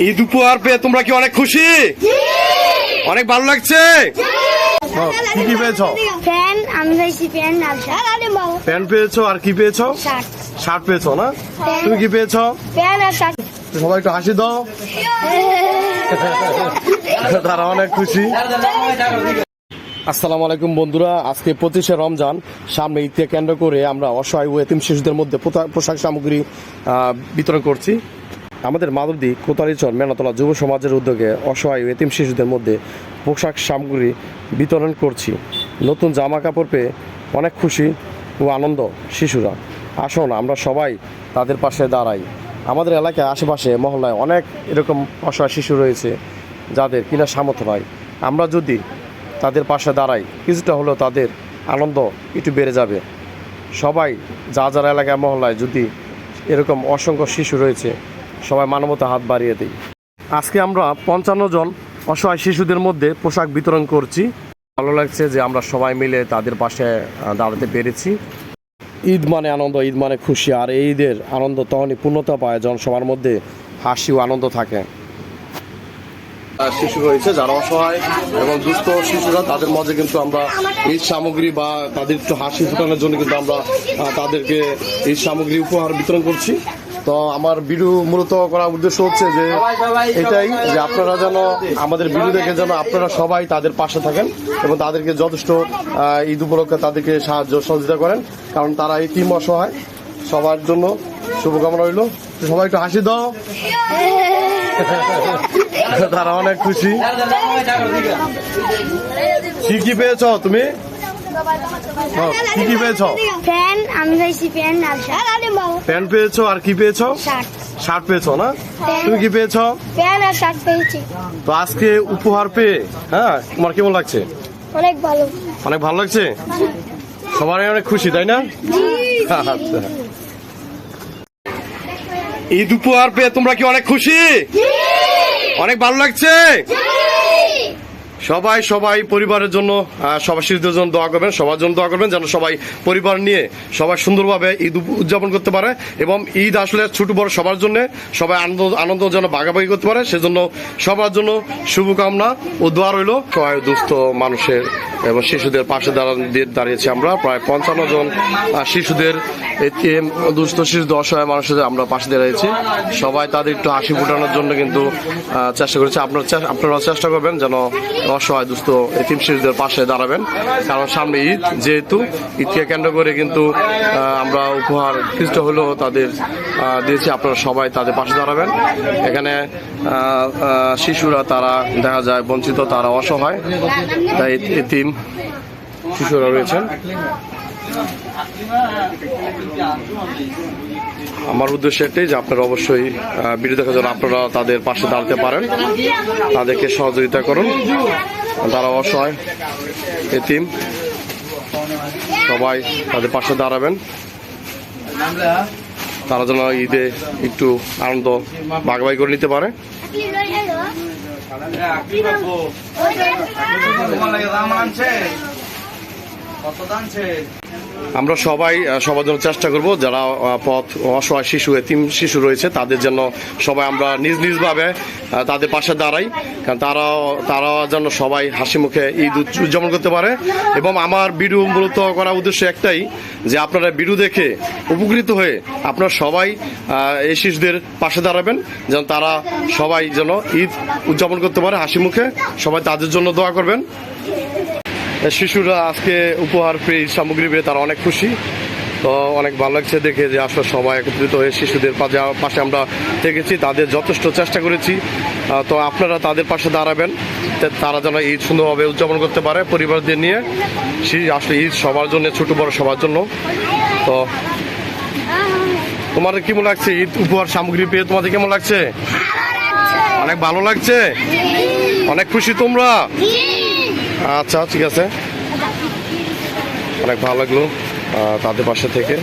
ঈদ উপহার পেয়ে তোমরা কি অনেক খুশি? অনেক ভালো লাগছে? হ্যাঁ, কি কি পেয়েছ? ফ্যান আমি পেয়েছি ফ্যান লাল প্যান্ট পেয়েছ আর কি পেয়েছ? শার্ট। পেয়েছ না? তুমি কি পেয়েছ? ফ্যান আর শার্ট। সবাই একটু হাসি দাও। তারা অনেক খুশি। আসসালামু আলাইকুম বন্ধুরা আজকে পঁচিশে রমজান। সামনে ঈদকে কেন্দ্র করে আমরা অসহায় ও এতিম শিশুদের মধ্যে পোশাক সামগ্রী আহ, বিতরণ করছি। আমাদের মাদুদি কোতারিচর মেনাতলা যুব সমাজের উদ্যোগে অসহায় এতিম শিশুদের মধ্যে পোশাক সামগ্রী বিতরণ করছি। নতুন জামা কাপড় পেয়ে অনেক খুশি ও আনন্দ শিশুরা। আসুন, আমরা সবাই তাদের পাশে দাঁড়াই। আমাদের এলাকায় আশেপাশে, মহল্লায় অনেক এরকম অসহায় শিশু রয়েছে যাদের কিনা সামর্থ্য নয় আমরা যদি তাদের পাশে দাঁড়াই, কিছুটা হলেও তাদের আনন্দ একটু বেড়ে যাবে। সবাই, যা যারা এলাকায়, মহল্লায় যদি এরকম অসংখ্য শিশু রয়েছে সবাই মানবতা হাত বাড়িয়ে দিই। আজকে আমরা পঞ্চান্ন জন অসহায় শিশুদের মধ্যে পোশাক বিতরণ করছি। ভালো লাগছে যে আমরা সবাই মিলে তাদের পাশে দাঁড়াতে পেরেছি। ঈদ মানে আনন্দ, ঈদ মানে খুশি, আর এই ঈদের আনন্দ তখনই পূর্ণতা পায় যখন সবার মধ্যে হাসি ও আনন্দ থাকে। শিশু রয়েছে, যারা অসহায় এবং দুস্থ শিশুরা, তাদের মাঝে কিন্তু আমরা ঈদ সামগ্রী বা তাদের একটু হাসি ফোটানোর জন্য কিন্তু আমরা তাদেরকে ঈদ সামগ্রী উপহার বিতরণ করছি। তো আমার ভিডিও মূলত করার উদ্দেশ্য হচ্ছে যে এটাই যে আপনারা যেন আমাদের ভিডিও দেখে যেন আপনারা সবাই তাদের পাশে থাকেন এবং তাদেরকে যথেষ্ট ঈদ উপলক্ষে তাদেরকে সাহায্য সহযোগিতা করেন। কারণ তারা এই টিম অসহায় সবার জন্য শুভকামনা রইল। সবাই একটু হাসি দাও। তারা অনেক খুশি। কি কি পেয়েছ তুমি? কি কি পেয়েছ? ফ্যান আমি পেয়েছি ফ্যান লাল শার্ট। প্যান্ট পেয়েছ আর কি পেয়েছ? শার্ট। শার্ট পেয়েছ না? তুমি কি পেয়েছ? ফ্যান আর শার্ট পেয়েছি। তো আজকে উপহার পেয়ে হ্যাঁ তোমার কেমন লাগছে? অনেক ভালো। অনেক ভালো লাগছে? সবারই অনেক খুশি তাই না? আচ্ছা। ঈদ উপহার পেয়ে তোমরা কি অনেক খুশি? অনেক ভালো লাগছে? সবাই সবাই পরিবারের জন্য সবার শিশুদের জন্য দোয়া করবেন, সবার জন্য দোয়া করবেন যেন সবাই পরিবার নিয়ে সবাই সুন্দরভাবে ঈদ উদযাপন করতে পারে এবং ঈদ আসলে ছোট বড় সবার জন্য সবাই আনন্দ আনন্দ যেন ভাগাভাগি করতে পারে, সেজন্য সবার জন্য শুভকামনা ও দোয়া রইল। সবাই দুস্থ মানুষের এবং শিশুদের পাশে দাঁড়িয়েছি আমরা। প্রায় পঞ্চান্ন জন শিশুদের দুস্থ শিশুদের, অসহায় মানুষদের আমরা পাশে দাঁড়িয়েছি। সবাই তাদের একটু হাসি ফোটানোর জন্য কিন্তু চেষ্টা করেছি। আপনারা আপনারা চেষ্টা করবেন যেন অসহায় দুস্থ এতিম শিশুদের পাশে দাঁড়াবেন। কারণ সামনে ঈদ, যেহেতু ঈদকে কেন্দ্র করে কিন্তু আমরা উপহার কিছুটা হলেও তাদের দিয়েছি। আপনারা সবাই তাদের পাশে দাঁড়াবেন। এখানে শিশুরা তারা দেখা যায় বঞ্চিত, তারা অসহায়। তাই এতিম শিশুরা রয়েছেন। আমার উদ্দেশ্য এটাই যে আপনারা অবশ্যই ভিডিও দেখার জন্য আপনারা তাদের পাশে দাঁড়াতে পারেন। তাদেরকে সহযোগিতা করুন। তারা অসহায় এতিম। সবাই তাদের পাশে দাঁড়াবেন। তারা যেন ঈদে একটু আনন্দ ভাগাভাগি করে নিতে পারে। কত আমরা সবাই সবার জন্য চেষ্টা করব যারা পথ, অসহায় শিশু, এতিম শিশু রয়েছে, তাদের জন্য সবাই আমরা নিজ নিজভাবে তাদের পাশে দাঁড়াই। কারণ তারাও তারাও যেন সবাই হাসি মুখে ঈদ উদ- উদযাপন করতে পারে। এবং আমার ভিডিও মূলত করার উদ্দেশ্য একটাই যে আপনারা ভিডিও দেখে উপকৃত হয়ে আপনারা সবাই এই শিশুদের পাশে দাঁড়াবেন, যেন তারা সবাই যেন ঈদ উদযাপন করতে পারে হাসি মুখে। সবাই তাদের জন্য দোয়া করবেন। শিশুরা আজকে উপহার পেয়ে সামগ্রী পেয়ে তারা অনেক খুশি। তো অনেক ভালো লাগছে দেখে যে আসলে সবাই একত্রিত হয়ে শিশুদের পাশে- আমরা থেকেছি তাদের যথেষ্ট চেষ্টা করেছি। তো আপনারা তাদের পাশে দাঁড়াবেন তে তারা যেন ঈদ সুন্দরভাবে উদযাপন করতে পারে পরিবারদের নিয়ে। সে- আসলে ঈদ সবার জন্য ছোট বড় সবার জন্য। তো তোমাদের কেমন লাগছে? ঈদ উপহার সামগ্রী পেয়ে তোমাদের কেমন লাগছে? অনেক ভালো লাগছে? অনেক খুশি তোমরা? আচ্ছা ঠিক আছে। অনেক ভালো লাগল তাদের পাশে থেকে।